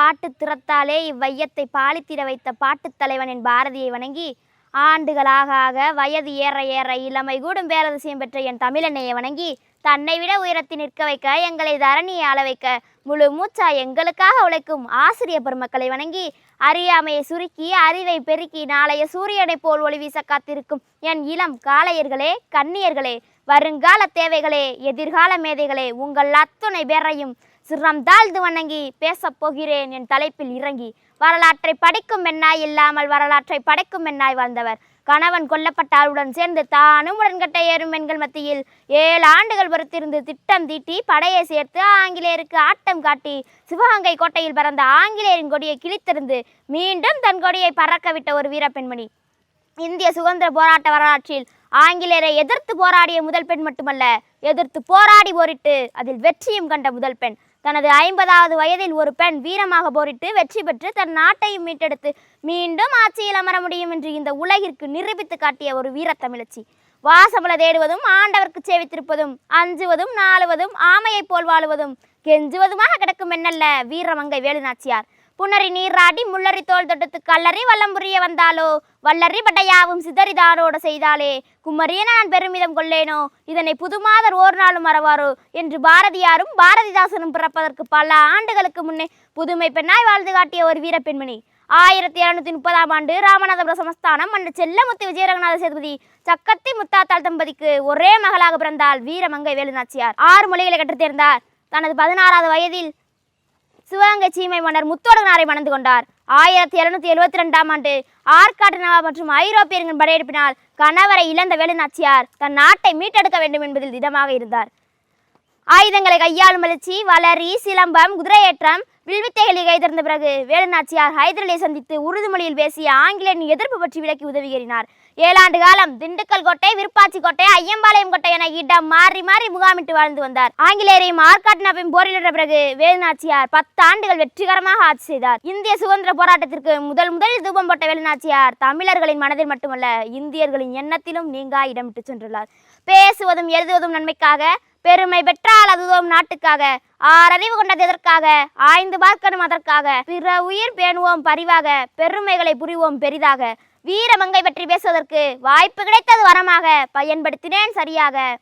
திறத்தாலே இவ்வையத்தை பாலித்திட வைத்த பாட்டுத் தலைவன் என் பாரதியை வணங்கி ஆண்டுகளாக ஆக வயது ஏற ஏற இளமை கூடும் பேரதிசயம் பெற்ற என் தமிழனையை வணங்கி தன்னை விட உயரத்தில் நிற்க வைக்க எங்களை தரணியை ஆள வைக்க முழு மூச்சா எங்களுக்காக உழைக்கும் ஆசிரிய பெருமக்களை வணங்கி அறியாமையை சுருக்கி அறிவை பெருக்கி நாளைய சூரியனைப் போல் ஒளி வீச காத்திருக்கும் என் இளம் காளையர்களே கன்னியர்களே வருங்கால தேவைகளே எதிர்கால மேதைகளே உங்கள் அத்துணை பேரையும் சிரம் தாழ்ந்து வணங்கி பேசப் போகிறேன். என் தலைப்பில் இறங்கி வரலாற்றை படைக்கும் பெண்ணாய் இல்லாமல் வரலாற்றை படைக்கும் எண்ணாய் வாழ்ந்தவர். கணவன் கொல்லப்பட்டாளுடன் சேர்ந்து தானும் உடன்கட்டை ஏறும் பெண்கள் மத்தியில் ஏழு ஆண்டுகள் பொறுத்திருந்து திட்டம் தீட்டி படையை சேர்த்து ஆங்கிலேயருக்கு ஆட்டம் காட்டி சிவகங்கை கோட்டையில் பறந்த ஆங்கிலேயரின் கொடியை கிழித்திருந்து மீண்டும் தன் கொடியை பறக்கவிட்ட ஒரு ஒரு வீரப்பெண்மணி இந்திய சுதந்திர போராட்ட வரலாற்றில் ஆங்கிலேயரை எதிர்த்து போராடிய முதல் பெண் மட்டுமல்ல எதிர்த்து போராடி போரிட்டு அதில் வெற்றியும் கண்ட முதல் பெண். தனது ஐம்பதாவது வயதில் ஒரு பெண் வீரமாக போரிட்டு வெற்றி பெற்று தன் நாட்டையும் மீட்டெடுத்து மீண்டும் ஆட்சியில் அமர முடியும் என்று இந்த உலகிற்கு நிரூபித்து காட்டிய ஒரு வீரத்தமிழச்சி. வாசமல தேடுவதும் ஆண்டவர்க்கு சேவித்திருப்பதும் அஞ்சுவதும் நாளுவதும் ஆமையைப் போல் வாழுவதும் கெஞ்சுவதுமாக கிடக்கும் என்னல்ல வீரமங்கை வேலுநாச்சியார். புனரி நீராடி முள்ளரி தோல் தொட்டத்து கல்லறி வல்லம் புரிய வந்தாலோ? வல்லறி பட்டையாவும் சிதறிதானோடு செய்தாலே? குமரியன நான் பெருமிதம் கொள்ளேனோ? இதனை புதுமாதர் ஓர் நாளும் மறவாரோ? என்று பாரதியாரும் பாரதிதாசனும் பிறப்பதற்கு பல ஆண்டுகளுக்கு முன்னே புதுமை பெண்ணாய் வாழ்ந்து காட்டிய ஒரு வீரப்பெண்மணி ஆயிரத்தி எழுநூத்தி முப்பதாம் ஆண்டு ராமநாதபுர சமஸ்தானம் அந்த செல்லமுத்து விஜயரங்கநாத சேதுபதி சக்கத்தி முத்தாத்தாள் தம்பதிக்கு ஒரே மகளாக பிறந்தாள் வீரமங்கை வேலுநாச்சியார். ஆறு மொழிகளை கற்றுத் தேர்ந்தார் தனது பதினாறாவது வயதில் சிவகங்கை சீமை மன்னர் முத்தோடனாரை மணந்து கொண்டார். ஆயிரத்தி எழுநூத்தி எழுபத்தி ரெண்டாம் ஆண்டு ஆற்காட்டு நவாப் மற்றும் ஐரோப்பியர்களின் படையெடுப்பினால் கணவரை இழந்த வேலு நாச்சியார் தன் நாட்டை மீட்டெடுக்க வேண்டும் என்பதில் திடமாக இருந்தார். ஆயுதங்களை கையாளும் எழுச்சி வளரி சிலம்பம் குதிரையேற்றம் வில்வித்தைகளை கைதிருந்த பிறகு வேலுநாச்சியார் ஹைதரலியை சந்தித்து உறுதிமொழியில் பேசிய ஆங்கிலேயரின் எதிர்ப்பு பற்றி விளக்கி உதவுகிறார் ஏழாண்டு காலம் திண்டுக்கல் கோட்டை விருப்பாச்சி கோட்டை ஐயம்பாளையம் கோட்டை என இடம் மாறி மாறி முகாமிட்டு வாழ்ந்து வந்தார். ஆங்கிலேயரையும் ஆர்காட்டினாவையும் போரிலிட்ட பிறகு வேலுநாச்சியார் பத்து ஆண்டுகள் வெற்றிகரமாக ஆட்சி செய்தார். இந்திய சுதந்திர போராட்டத்திற்கு முதல் முதலில் தூபம் போட்ட வேலுநாச்சியார் தமிழர்களின் மனதில் மட்டுமல்ல இந்தியர்களின் எண்ணத்திலும் நீங்கா இடமிட்டு சென்றுள்ளார். பேசுவதும் எழுதுவதும் நன்மைக்காக பெருமை பெற்றால் அதுதோம் நாட்டுக்காக. ஆறறிவு கொண்டது எதற்காக? ஆய்ந்து பார்க்கணும் அதற்காக. பிற உயிர் பேணுவோம் பரிவாக. பெருமைகளை புரிவோம் பெரிதாக. வீரமங்கை பற்றி பேசுவதற்கு வாய்ப்பு கிடைத்தது வரமாக. பயன்படுத்தினேன் சரியாக.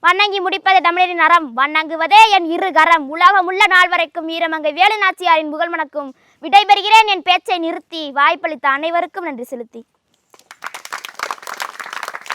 வணங்கி முடிப்பது தமிழரின் அறம். வணங்குவதே என் இரு கரம். உலகமுள்ள நாள் வரைக்கும் வீரமங்கை வேலு நாச்சியாரின் புகழ் மணக்கும். விடைபெறுகிறேன் என் பேச்சை நிறுத்தி. வாய்ப்பளித்த அனைவருக்கும் நன்றி செலுத்தி.